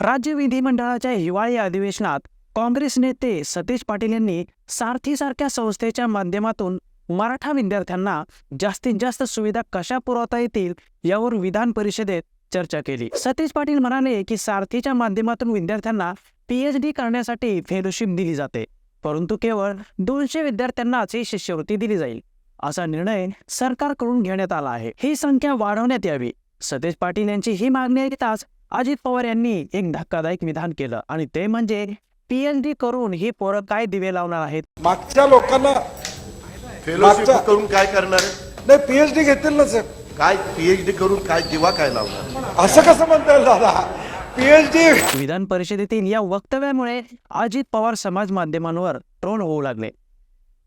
राज्य विधिमंडळाच्या हिवाळी अधिवेशनात काँग्रेस नेते सतीश पाटील यांनी सारथीसारख्या संस्थेच्या माध्यमातून मराठा विद्यार्थ्यांना जास्तीत जास्त सुविधा कशा पुरवता येतील यावर विधान परिषदेत चर्चा केली. सतीश पाटील म्हणाले की सारथीच्या माध्यमातून विद्यार्थ्यांना पीएच डी करण्यासाठी फेलोशिप दिली जाते परंतु केवळ दोनशे विद्यार्थ्यांनाच ही शिष्यवृत्ती दिली जाईल असा निर्णय सरकारकडून घेण्यात आला आहे. ही संख्या वाढवण्यात यावी. सतीश पाटील यांची ही मागणी ऐकताच अजित पवार यांनी एक धक्कादायक विधान केलं आणि ते म्हणजे पीएच डी करून ही पोरं काय दिवे लावणार आहेत? मागच्या लोकांना फेलोशिप करून काय करणार? आहे? नाही पीएचडी घेतील ना साहेब. काय पीएचडी करून काय दिवा काय लावणार? असं कसं म्हणता येईल दादा पीएचडी विधान परिषदेतील या वक्तव्यामुळे अजित पवार समाज माध्यमांवर ट्रोल होऊ लागले.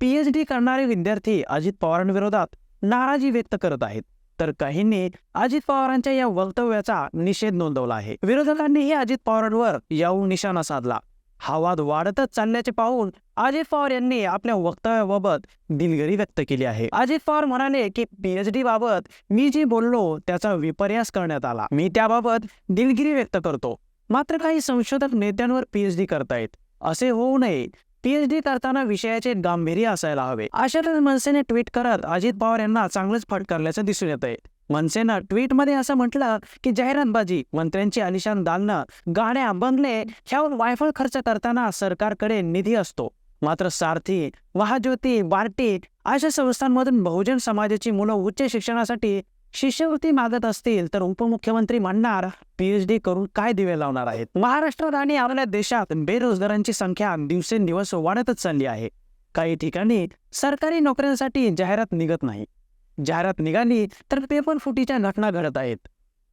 पीएच डी करणारे विद्यार्थी अजित पवारांविरोधात नाराजी व्यक्त करत आहेत. तर काहींनी अजित पवारांच्या या वक्तव्याचा निषेध नोंदवला आहे. विरोधकांनीही अजित पवारांवर याहून निशाणा साधला. हा वाद वाढतच चालल्याचे पाहून अजित पवार यांनी आपल्या वक्तव्याबाबत दिलगिरी व्यक्त केली आहे. अजित पवार म्हणाले की पीएचडी बाबत मी जे बोललो त्याचा विपर्यास करण्यात आला. मी त्याबाबत दिलगिरी व्यक्त करतो. मात्र काही संशोधक नेत्यांवर पीएचडी करतायत. असे होऊ नये पीएचडी करताना विषयाचे गांभीर्य असायला हवे. अशातच मनसेने ट्विट करत अजित पवार यांना चांगलंच फटकारल्याचं दिसून येत आहे मनसेनं ट्विटमध्ये असं म्हटलं की जाहिरातबाजी मंत्र्यांची अलिशान दालनं गाड्या बंगले ह्यावर वायफळ खर्च करताना सरकारकडे निधी असतो. मात्र सारथी महाज्योती बार्टी अशा संस्थांमधून बहुजन समाजाची मुलं उच्च शिक्षणासाठी शिष्यवृत्ती मागत असतील तर उपमुख्यमंत्री म्हणणार पीएचडी करून काय दिवे लावणार आहेत? महाराष्ट्रात आणि आपल्या देशात बेरोजगारांची संख्या दिवसेंदिवस वाढतच चालली आहे. काही ठिकाणी सरकारी नोकऱ्यांसाठी जाहिरात निघत नाही. जाहिरात निघाली तर पेपर फुटीच्या घटना घडत आहेत.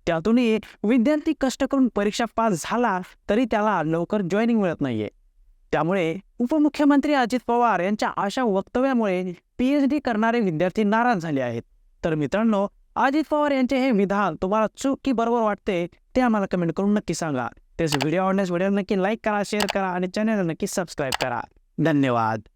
त्यातूनही विद्यार्थी कष्ट करून परीक्षा पास झाला तरी त्याला लवकर जॉईनिंग मिळत नाहीये. त्यामुळे उपमुख्यमंत्री अजित पवार यांच्या अशा वक्तव्यामुळे पीएचडी करणारे विद्यार्थी नाराज झाले आहेत. तर मित्रांनो अजित पवार यांचे हे विधान तुम्हाला चूक की बरोबर वाटते ते आम्हाला कमेंट करून नक्की सांगा. तेच व्हिडिओ आवडल्यास व्हिडिओ नक्की लाईक करा शेअर करा आणि चॅनल नक्की सबस्क्राईब करा. धन्यवाद.